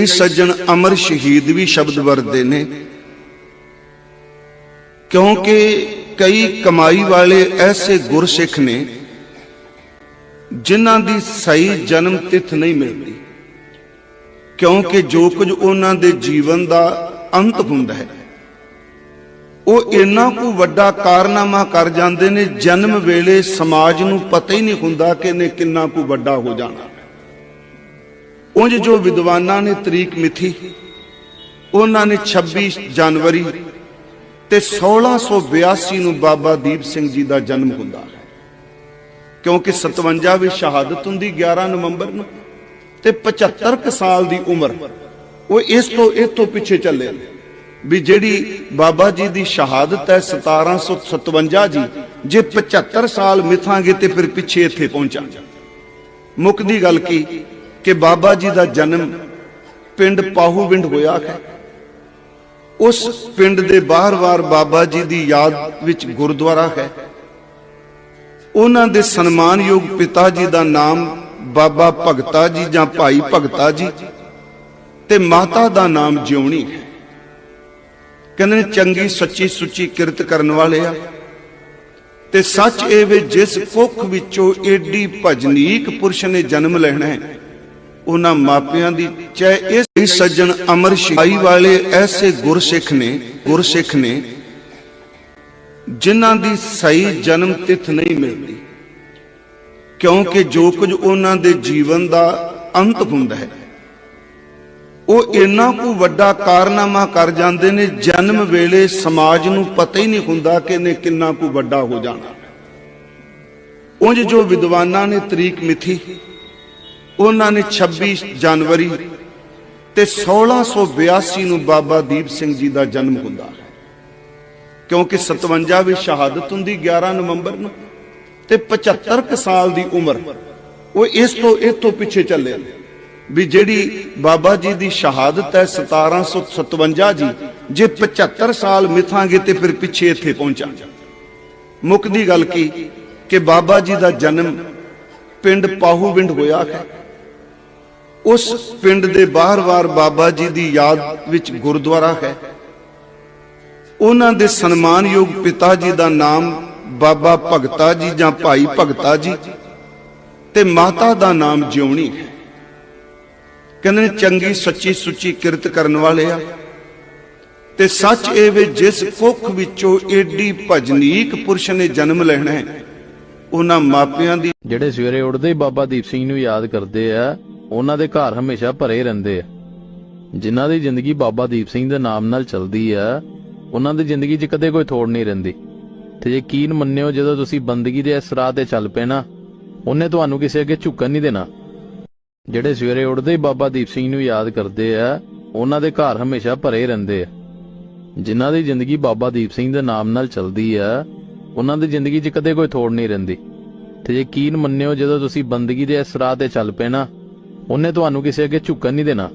ਕਈ ਸੱਜਣ ਅਮਰ ਸ਼ਹੀਦ ਵੀ ਸ਼ਬਦ ਵਰਤਦੇ ਨੇ। ਕਿਉਂਕਿ ਕਈ ਕਮਾਈ ਵਾਲੇ ਐਸੇ ਗੁਰਸਿੱਖ ਨੇ ਜਿਨ੍ਹਾਂ ਦੀ ਸਹੀ ਜਨਮ ਤਿਥ ਨਹੀਂ ਮਿਲਦੀ। ਕਿਉਂਕਿ ਜੋ ਕੁਝ ਉਹਨਾਂ ਦੇ ਜੀਵਨ ਦਾ ਅੰਤ ਹੁੰਦਾ ਹੈ, ਉਹ ਇੰਨਾ ਕੁ ਵੱਡਾ ਕਾਰਨਾਮਾ ਕਰ ਜਾਂਦੇ ਨੇ, ਜਨਮ ਵੇਲੇ ਸਮਾਜ ਨੂੰ ਪਤਾ ਹੀ ਨਹੀਂ ਹੁੰਦਾ ਕਿ ਇਹਨੇ ਕਿੰਨਾ ਕੁ ਵੱਡਾ ਹੋ ਜਾਣਾ। ਉਂਝ ਜੋ ਵਿਦਵਾਨਾਂ ਨੇ ਤਰੀਕ ਮਿਥੀ, ਉਹਨਾਂ ਨੇ 26 ਜਨਵਰੀ ਤੇ 1682 ਨੂੰ ਬਾਬਾ ਦੀਪ ਸਿੰਘ ਜੀ ਦਾ ਜਨਮ ਹੁੰਦਾ ਹੈ। ਕਿਉਂਕਿ 57 ਵਿੱਚ ਸ਼ਹਾਦਤ ਹੁੰਦੀ 11 ਨਵੰਬਰ ਨੂੰ ਤੇ 75 ਕੁ ਸਾਲ ਦੀ ਉਮਰ ਉਹ ਇਸ ਤੋਂ ਇਹ ਤੋਂ ਪਿੱਛੇ ਚੱਲੇ ਵੀ ਜਿਹੜੀ ਬਾਬਾ ਜੀ ਦੀ ਸ਼ਹਾਦਤ ਹੈ 1757 ਜੀ, ਜੇ 75 ਸਾਲ ਮਿਥਾਂਗੇ ਤੇ ਫਿਰ ਪਿੱਛੇ ਇੱਥੇ ਪਹੁੰਚਾਂਗੇ। ਮੁੱਖ ਦੀ ਗੱਲ ਕੀ? ਕਿ ਬਾਬਾ ਜੀ ਦਾ ਜਨਮ ਪਿੰਡ ਪਾਹੂਵਿੰਡ ਹੋਇਆ ਹੈ। ਉਸ ਪਿੰਡ ਦੇ ਬਾਹਰ-ਬਾਹਰ ਬਾਬਾ ਜੀ ਦੀ ਯਾਦ ਵਿੱਚ ਗੁਰਦੁਆਰਾ ਹੈ। ਉਹਨਾਂ ਦੇ ਸਨਮਾਨਯੋਗ ਪਿਤਾ ਜੀ ਦਾ ਨਾਮ ਬਾਬਾ ਭਗਤਾ ਜੀ ਜਾਂ ਭਾਈ ਭਗਤਾ ਜੀ ਤੇ ਮਾਤਾ ਦਾ ਨਾਮ ਜਿਉਣੀ ਹੈ। ਕਹਿੰਦੇ ਚੰਗੀ ਸੱਚੀ ਸੁੱਚੀ ਕਿਰਤ ਕਰਨ ਵਾਲੇ ਆ। ਤੇ ਸੱਚ ਇਹ ਵੇ ਜਿਸ ਕੁੱਖ ਵਿੱਚੋਂ ਏਡੀ ਭਜਨੀਕ ਪੁਰਸ਼ ਨੇ ਜਨਮ ਲੈਣਾ ਹੈ ਉਹਨਾਂ ਮਾਪਿਆਂ ਦੀ ਚਾਹੇ ਇਹ ਸੱਜਣ ਅਮਰ ਸ਼ਾਈ ਵਾਲੇ ਐਸੇ ਗੁਰਸਿੱਖ ਨੇ ਗੁਰਸਿੱਖ ਨੇ, ਜਿਨ੍ਹਾਂ ਦੀ ਸਹੀ ਜਨਮ ਤਿਥ ਨਹੀਂ ਮਿਲਦੀ। ਕਿਉਂਕਿ ਜੋ ਕੁਝ ਉਹਨਾਂ ਦੇ ਜੀਵਨ ਦਾ ਅੰਤ ਹੁੰਦਾ ਹੈ, ਉਹ ਇੰਨਾ ਕੁ ਵੱਡਾ ਕਾਰਨਾਮਾ ਕਰ ਜਾਂਦੇ ਨੇ, ਜਨਮ ਵੇਲੇ ਸਮਾਜ ਨੂੰ ਪਤਾ ਹੀ ਨਹੀਂ ਹੁੰਦਾ ਕਿ ਇਹਨੇ ਕਿੰਨਾ ਕੁ ਵੱਡਾ ਹੋ ਜਾਣਾ। ਉਂਝ ਜੋ ਵਿਦਵਾਨਾਂ ਨੇ ਤਰੀਕ ਮਿਥੀ ਉਹਨਾਂ ਨੇ 26 ਜਨਵਰੀ ਤੇ 1682 ਨੂੰ ਬਾਬਾ ਦੀਪ ਸਿੰਘ ਜੀ ਦਾ ਜਨਮ ਹੁੰਦਾ ਹੈ। ਕਿਉਂਕਿ 57 ਵੀ ਸ਼ਹਾਦਤ ਹੁੰਦੀ 11 ਨਵੰਬਰ ਨੂੰ ਤੇ 75 ਕੁ ਸਾਲ ਦੀ ਉਮਰ ਉਹ ਇਸ ਤੋਂ ਇਹ ਤੋਂ ਪਿੱਛੇ ਚੱਲੇ ਵੀ ਜਿਹੜੀ ਬਾਬਾ ਜੀ ਦੀ ਸ਼ਹਾਦਤ ਹੈ 1757 ਜੀ, ਜੇ 75 ਸਾਲ ਮਿਥਾਂਗੇ ਤੇ ਫਿਰ ਪਿੱਛੇ ਇੱਥੇ ਪਹੁੰਚਾਂਗੇ ਮੁੱਖ ਦੀ ਗੱਲ ਕੀ? ਕਿ ਬਾਬਾ ਜੀ ਦਾ ਜਨਮ ਪਿੰਡ ਪਾਹੂਵਿੰਡ ਹੋਇਆ ਹੈ। ਉਸ ਪਿੰਡ ਦੇ ਬਾਹਰ-ਬਾਹਰ ਬਾਬਾ ਜੀ ਦੀ ਯਾਦ ਵਿੱਚ ਗੁਰਦੁਆਰਾ ਹੈ। ਉਹਨਾਂ ਦੇ ਸਨਮਾਨਯੋਗ ਪਿਤਾ ਜੀ ਦਾ ਨਾਮ ਬਾਬਾ ਭਗਤਾ ਜੀ ਜਾਂ ਭਾਈ ਭਗਤਾ ਜੀ ਤੇ ਮਾਤਾ ਦਾ ਨਾਮ ਜਿਉਣੀ ਹੈ। ਕਹਿੰਦੇ ਨੇ, ਚੰਗੀ ਸੱਚੀ ਸੁੱਚੀ ਕਿਰਤ ਕਰਨ ਵਾਲੇ ਆ। ਤੇ ਸੱਚ ਇਹ ਵੇ, ਜਿਸ ਕੁੱਖ ਵਿੱਚੋਂ ਏਡੀ ਭਜਨੀਕ ਪੁਰਸ਼ ਨੇ ਜਨਮ ਲੈਣਾ ਹੈ, ਉਹਨਾਂ ਮਾਪਿਆਂ ਦੀ ਜਿਹੜੇ ਸਵੇਰੇ ਉੱਠਦੇ ਬਾਬਾ ਦੀਪ ਸਿੰਘ ਨੂੰ ਯਾਦ ਕਰਦੇ ਆ ਉਹਨਾਂ ਦੇ ਘਰ ਹਮੇਸ਼ਾ ਭਰੇ ਰਹਿੰਦੇ ਆ। ਜਿਨ੍ਹਾਂ ਦੀ ਜ਼ਿੰਦਗੀ ਬਾਬਾ ਦੀਪ ਸਿੰਘ ਦੇ ਨਾਮ ਨਾਲ ਚੱਲਦੀ ਆ, ਉਹਨਾਂ ਦੀ ਜ਼ਿੰਦਗੀ 'ਚ ਕਦੇ ਕੋਈ ਥੋੜ ਨਹੀਂ ਰਹਿੰਦੀ। ਤੇ ਯਕੀਨ ਮੰਨਿਓ, ਜਦੋਂ ਤੁਸੀਂ ਬੰਦਗੀ ਦੇ ਇਸ ਰਾਹ ਤੇ ਚੱਲ ਪਏ ਨਾ, ਉਹਨੇ ਤੁਹਾਨੂੰ ਕਿਸੇ ਅੱਗੇ ਝੁਕਣ ਨਹੀਂ ਦੇਣਾ। ਜਿਹੜੇ ਸਵੇਰੇ ਉੱਠਦੇ ਹੀ ਬਾਬਾ ਦੀਪ ਸਿੰਘ ਨੂੰ ਯਾਦ ਕਰਦੇ ਆ, ਉਹਨਾਂ ਦੇ ਘਰ ਹਮੇਸ਼ਾ ਭਰੇ ਰਹਿੰਦੇ ਆ। ਜਿਨ੍ਹਾਂ ਦੀ ਜ਼ਿੰਦਗੀ ਬਾਬਾ ਦੀਪ ਸਿੰਘ ਦੇ ਨਾਮ ਨਾਲ ਚੱਲਦੀ ਆ, ਉਹਨਾਂ ਦੀ ਜ਼ਿੰਦਗੀ 'ਚ ਕਦੇ ਕੋਈ ਥੋੜ ਨਹੀਂ ਰਹਿੰਦੀ। ਤੇ ਯਕੀਨ ਮੰਨਿਓ, ਜਦੋਂ ਤੁਸੀਂ ਬੰਦਗੀ ਦੇ ਇਸ ਰਾਹ ਤੇ ਚੱਲ ਪਏ ਨਾ ਉਹਨੇ ਤੁਹਾਨੂੰ ਕਿਸੇ ਅੱਗੇ ਝੁਕਣ ਨਹੀਂ ਦੇਣਾ।